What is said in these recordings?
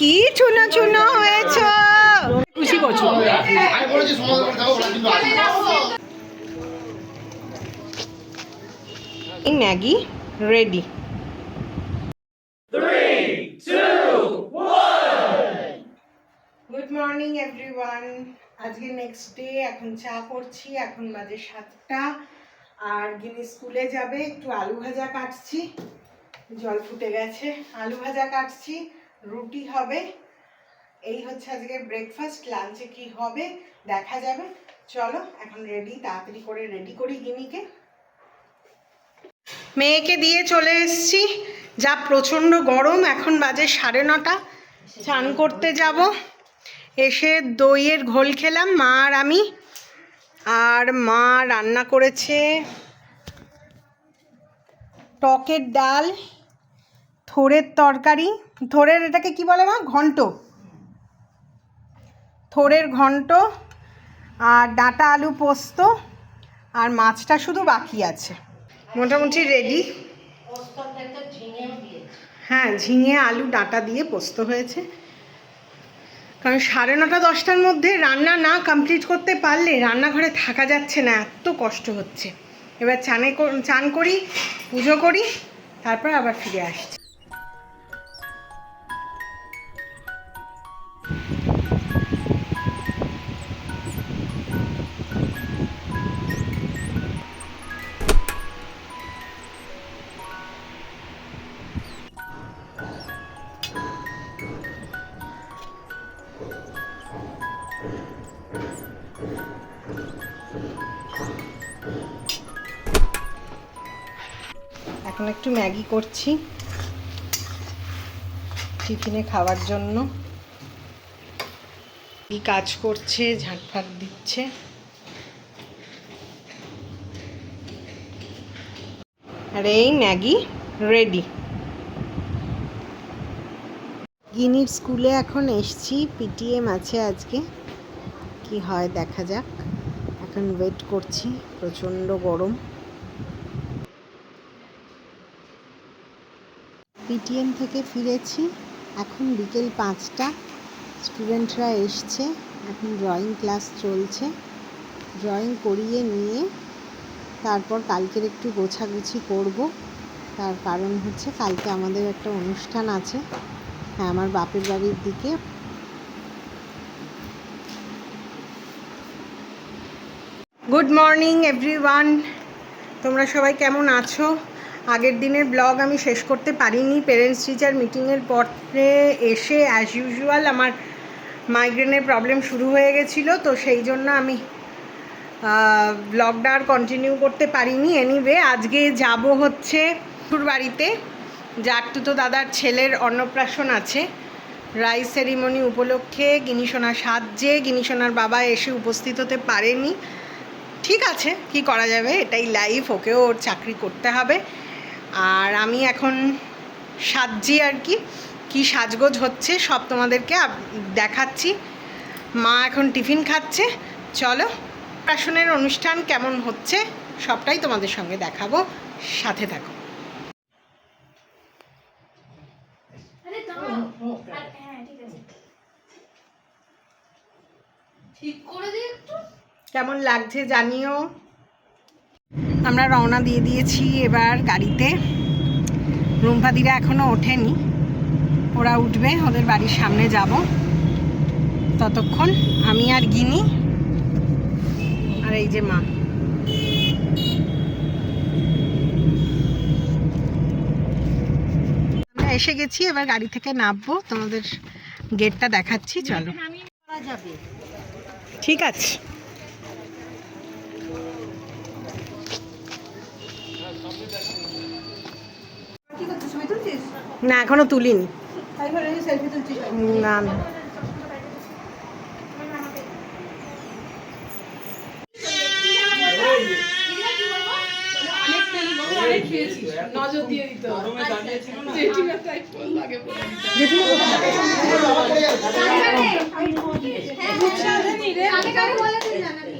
কি চুনো চুনো হয়েছ? খুশি না। এই Maggi ready good morning everyone আজকে নেক্সট ডে এখন চা করছি এখন বাজে সাতটা। আর গিনি স্কুলে যাবে একটু আলু ভাজা কাটছি। জল ফুটে গেছে আলু ভাজা কাটছি। রুটি হবে। এই হচ্ছে আজকে ব্রেকফাস্ট লাঞ্চে কি হবে দেখা যাবে। চলো, এখন রেডি তাড়াতাড়ি করে রেডি করি গিনিকে। মেয়েকে দিয়ে চলে এসছি। যা প্রচণ্ড গরম, এখন বাজে সাড়ে নটা। চান করতে যাব। এসে দইয়ের ঘোল খেলাম, মা আর আমি। আর মা রান্না করেছে টকের ডাল, থোড়ের তরকারি। থোড়ের এটাকে কি বলে মা? ঘন্ট। থোড়ের ঘন্ট আর ডাঁটা আলু পোস্ত আর মাছটা শুধু বাকি আছে। মোটামুটি রেডি হ্যাঁ ঝিঙে, আলু, ডাঁটা দিয়ে পোস্ত হয়েছে। কারণ সাড়ে নটা, দশটার মধ্যে রান্না না কমপ্লিট করতে পারলে রান্নাঘরে থাকা যাচ্ছে না, এত কষ্ট হচ্ছে। এবার চানে চান করি, পুজো করি, তারপর আবার ফিরে আসছি। এখন একটু ম্যাগি করছি। টিফিনে খাওয়ার জন্য। কি কাজ করছে, ঝাঁটফাট দিচ্ছে। আর এই ম্যাগি রেডি। গিনির স্কুলে এখন এসছি, পিটিএম আছে আজকে। কি হয় দেখা যাক। এখন ওয়েট করছি, প্রচণ্ড গরম। পিটিএম থেকে ফিরেছি। এখন বিকেল পাঁচটা। স্টুডেন্টরা এসছে। এখন ড্রয়িং ক্লাস চলছে। ড্রয়িং করিয়ে নিয়ে তারপর কালকের একটু গোছাগুছি করব। তার কারণ হচ্ছে কালকে আমাদের একটা অনুষ্ঠান আছে। হ্যাঁ আমার বাপের বাড়ির দিকে। গুড মর্নিং এভরিওয়ান তোমরা সবাই কেমন আছো? আগের দিনের ব্লগ আমি শেষ করতে পারিনি। পেরেন্টস টিচার মিটিংয়ের পরে এসে অ্যাজ ইউজুয়াল আমার মাইগ্রেনের প্রবলেম শুরু হয়ে গেছিল, তো সেই জন্য আমি ব্লগটা আর কন্টিনিউ করতে পারিনি। এনিওয়ে আজকে যাব হচ্ছে শ্বশুর বাড়িতে যার তো দাদার ছেলের অন্নপ্রাশন আছে। রাইস সেরিমনি উপলক্ষে গিনিসোনা সাজে গিনিসোনার বাবা এসে উপস্থিত হতে পারেনি। ঠিক আছে, কি করা যাবে? এটাই লাইফ ওকেও ওর চাকরি করতে হবে। আর আমি এখন সাজছি আর কি। কি সাজগোজ হচ্ছে সব তোমাদেরকে দেখাচ্ছি। মা এখন টিফিন খাচ্ছে। চলো প্রাশনের অনুষ্ঠান কেমন হচ্ছে সবটাই তোমাদের সঙ্গে দেখাবো। সাথে থাকো। হ্যাঁ ঠিক আছে। ঠিক করে দিই একটু। কেমন লাগছে জানিও। আমরা রওনা দিয়ে দিয়েছি এবার গাড়িতে। রুম্পাদিরা এখনও ওঠেনি। ওরা উঠবে ওদের বাড়ির সামনে যাব। ততক্ষণ আমি আর গিনি আর এই যে মা। আমরা এসে গেছি এবার গাড়ি থেকে নামবো। তোমাদের গেটটা দেখাচ্ছি চলো। ঠিক আছে। না এখনও তুলিনি। না না। কানে কানে না নাকি কানে কানে না কানে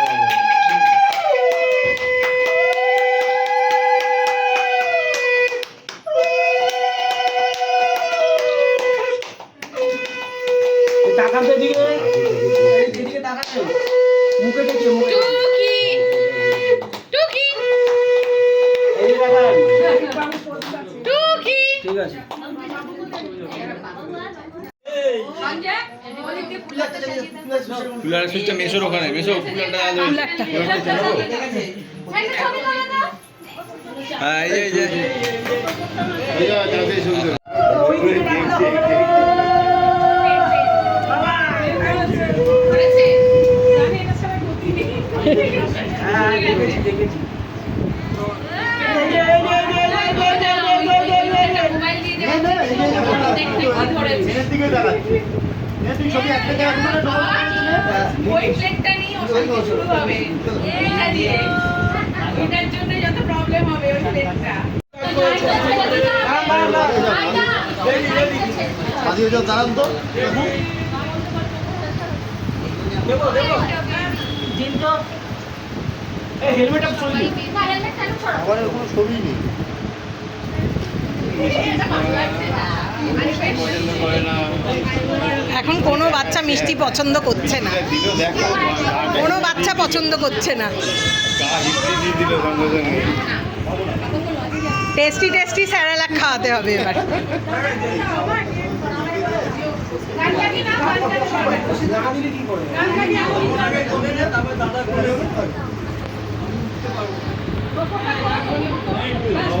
ঠিক আছে। কুলার সুইচটা মেশোর ওখানে মেশো কুলারটা হ্যাঁ এই হ্যাঁ, দেখেছি দেখেছি। ওই প্লেটটা নিয়ে ওর সাথে শুরু হবে এটা দিয়ে এটার জন্য যত প্রবলেম হবে ওই প্লেটটা দাঁড়ান তো দেখো দেখো জিন তো হেলমেটটা ছবি নেই। এখন কোনো বাচ্চা মিষ্টি পছন্দ করছে না। কোনো বাচ্চা পছন্দ করছে না। টেস্টি টেস্টি স্যারালাক খাওয়াতে হবে এবার। দাদা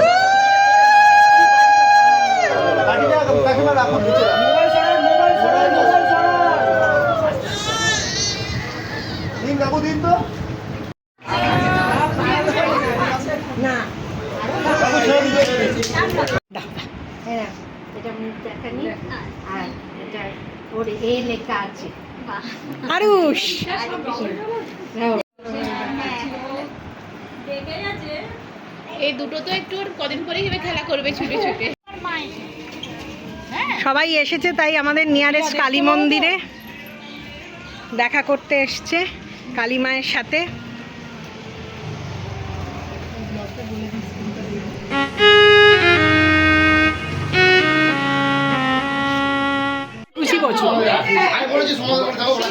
লেখা আছে। আরুষ। এই দুটো তো একটু কদিন পরেই হবে খেলা করবে ছুটে ছুটে। সবাই এসেছে তাই আমাদের নিয়ারেস্ট কালী মন্দিরে। দেখা করতে এসছে কালী মায়ের সাথে।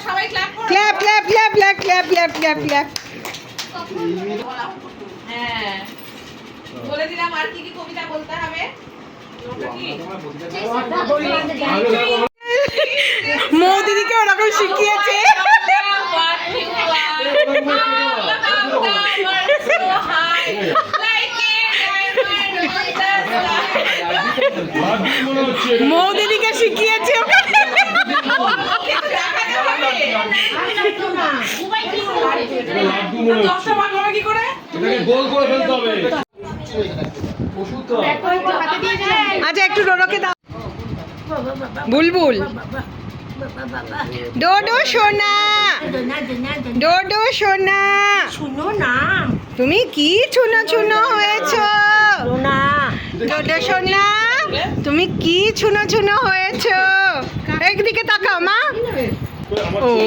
হ্যাঁ, no প্রাশন clap clap clap clap clap clap clap clap হ্যাঁ। বলে দিলাম আর কি কি কবিতা বলতে হবে। মৌ দিদিকে ওরকম শিখিয়েছে। মৌ দিদিকে শিখিয়েছে আচ্ছা একটু ডোডোকে দাও বুলবুল। ডোডো সোনা। ডোডো সোনা। শুনো না তুমি কি চুনো চুনো হয়েছো? ডোডো সোনা, তুমি কি চুনো চুনো হয়েছো? একদিকে তাকাও মা।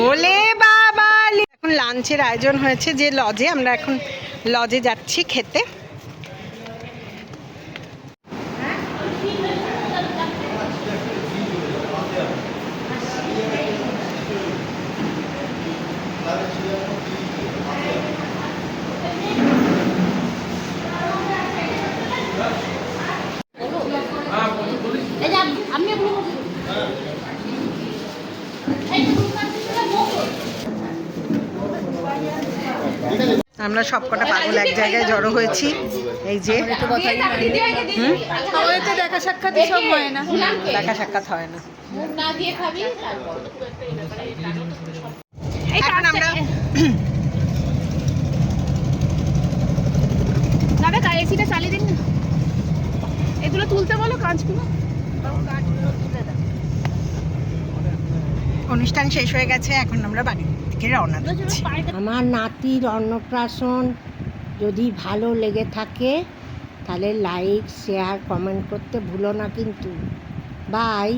ওলে বাবা লাঞ্চের আয়োজন হয়েছে যে লজে আমরা এখন লজে যাচ্ছি খেতে। আমরা সবকটা পাগল এক জায়গায় জড়ো হয়েছি। এই যে? দেখা সাক্ষাৎ সব হয় না। দেখা সাক্ষাৎ হয় না মুখ না এখন আমরা দাদা এসিটা চালিয়ে দিন না। এগুলো তুলতে বলো কাঁচগুলো অনুষ্ঠান শেষ হয়ে গেছে এখন আমরা বাড়ি। থেকে রওনা দিচ্ছি। আমার নাতির অন্নপ্রাশন যদি ভালো লেগে থাকে, তাহলে লাইক শেয়ার কমেন্ট করতে ভুলো না কিন্তু। বাই